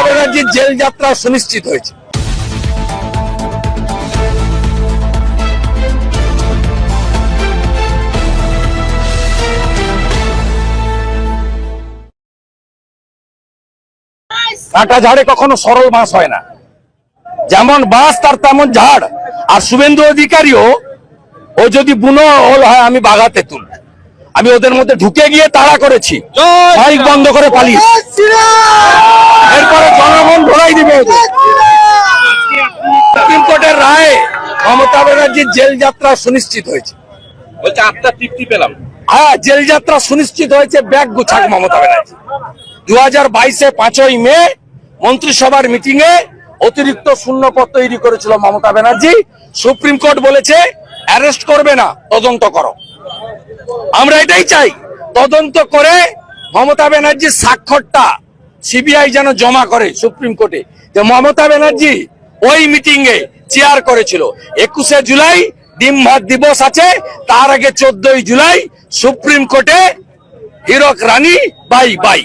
মমতা ব্যানার্জির জেল যাত্রা সুনিশ্চিত হয়েছে। কাটা ঝাড়ে কখনো সরল বাঁশ হয় না। যেমন বাঁশ তার তেমন ঝাড়। আর শুভেন্দু অধিকারীও ও যদি বুনো ওল হয় আমি বাগাতে তুল। আমি ওদের মধ্যে ঢুকে গিয়ে তাড়া করেছি। মাইক বন্ধ করে পালিয়ে এরপরে জনগণ ধরাই দিবে। সুপ্রিম কোর্টের রায়ে মমতা ব্যানার্জির জেল যাত্রা সুনিশ্চিত হয়েছে। বলছে আত্মা তৃপ্তি পেলাম। হ্যাঁ জেল যাত্রা সুনিশ্চিত হয়েছে ব্যাগ গুছাক মমতা ব্যানার্জি। দু হাজার বাইশে পাঁচই মে মন্ত্রিসভার মিটিং এ অতিরিক্ত শূন্যপদ তৈরি করেছিল মমতা ব্যানার্জি। সুপ্রিম কোর্ট বলেছে অ্যারেস্ট করবে না তদন্ত করো। আমরা এটাই চাই তদন্ত করে মমতা ব্যানার্জির স্বাক্ষরটা সিবিআই যেন জমা করে সুপ্রিম কোর্টে যে মমতা ব্যানার্জি ওই মিটিং এ চেয়ার করেছিল। একুশে জুলাই ডিম ভাত দিবস আছে তার আগে চোদ্দই জুলাই সুপ্রিম কোর্টে হীরক রানী বাই বাই।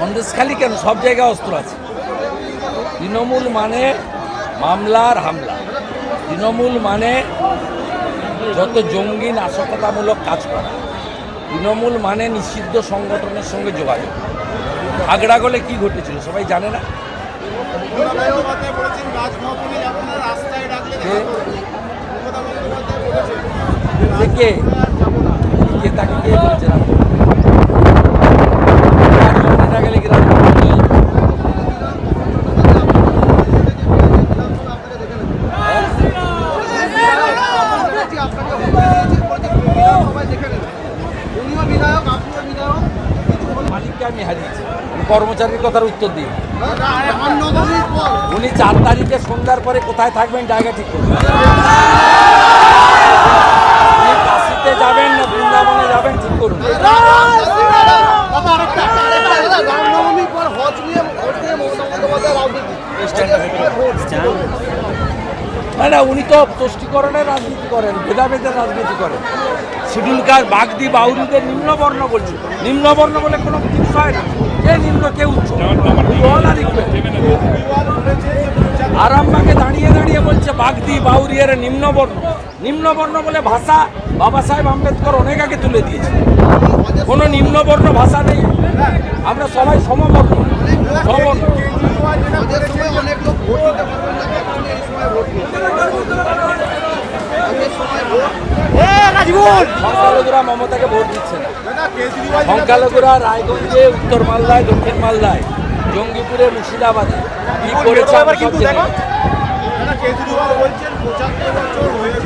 সন্দেশখালি কেন? সব জায়গায় অস্ত্র আছে। তৃণমূল মানে মামলার হামলা। তৃণমূল মানে যত জঙ্গি নাশকতামূলক কাজ করা তৃণমূল মানে নিষিদ্ধ সংগঠনের সঙ্গে যোগাযোগ। আগ্রা গলে কি ঘটেছিল সবাই জানে না? মমতা বন্দ্যোপাধ্যায় বলেছেন রাজভবনে যাবেন না রাস্তায় ডাকলে কে? দেখা করবেন। মমতা বন্দ্যোপাধ্যায় বলেছেন যে কে কে তাকে কে বলেছে রাজভবনে? রাজভবনে না গেলে কি রাজভবনে নিয়ে যাবে? মালিককে আমি হারিয়েছি কর্মচারীর কথার উত্তর দিই উনি চার তারিখে সন্ধ্যার পরে কোথায় থাকবেন জায়গা ঠিক করবেন যাবেন না বৃন্দাবনে যাবেন ঠিক করুন রাজনীতি না না, উনি তো তুষ্টিকরণের রাজনীতি করেন ভেদাভেদের রাজনীতি করেন। শিডিউল বাগদি বাউরিদের নিম্নবর্ণ বলছে। নিম্নবর্ণ বলে কোনো জিনিস হয় না কে নিম্ন, কে উচ্চ। আরামবাগে দাঁড়িয়ে দাঁড়িয়ে বলছে, বাগদি বাউরিয়ার নিম্নবর্ণ। নিম্নবর্ণ বলে ভাষা বাবা সাহেব আম্বেদকর অনেক আগে তুলে দিয়েছে। কোনো নিম্নবর্ণ ভাষা নেই। আমরা সবাই সমবর্ণ। সমবর্ণ হজের সময় অনেক লোক ভোট দিতে পারবেন না তখন এই সময় ভোট দিন হজের সময় ভোট সংখ্যালঘুরা মমতাকে ভোট দিচ্ছে না। সংখ্যালঘুরা রায়গঞ্জে উত্তর মালদায় দক্ষিণ মালদায় জঙ্গিপুরে মুর্শিদাবাদে। কি করেছে আমরা সব না, কেজরিওয়াল বলছেন পঁচাত্তর বছর হয়ে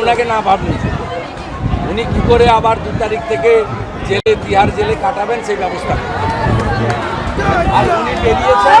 ওনাকে না ভাবনি উনি কি করে আবার দু তারিখ থেকে জেলে তিহার জেলে কাটাবেন সেই ব্যবস্থা। আর উনি বেরিয়েছেন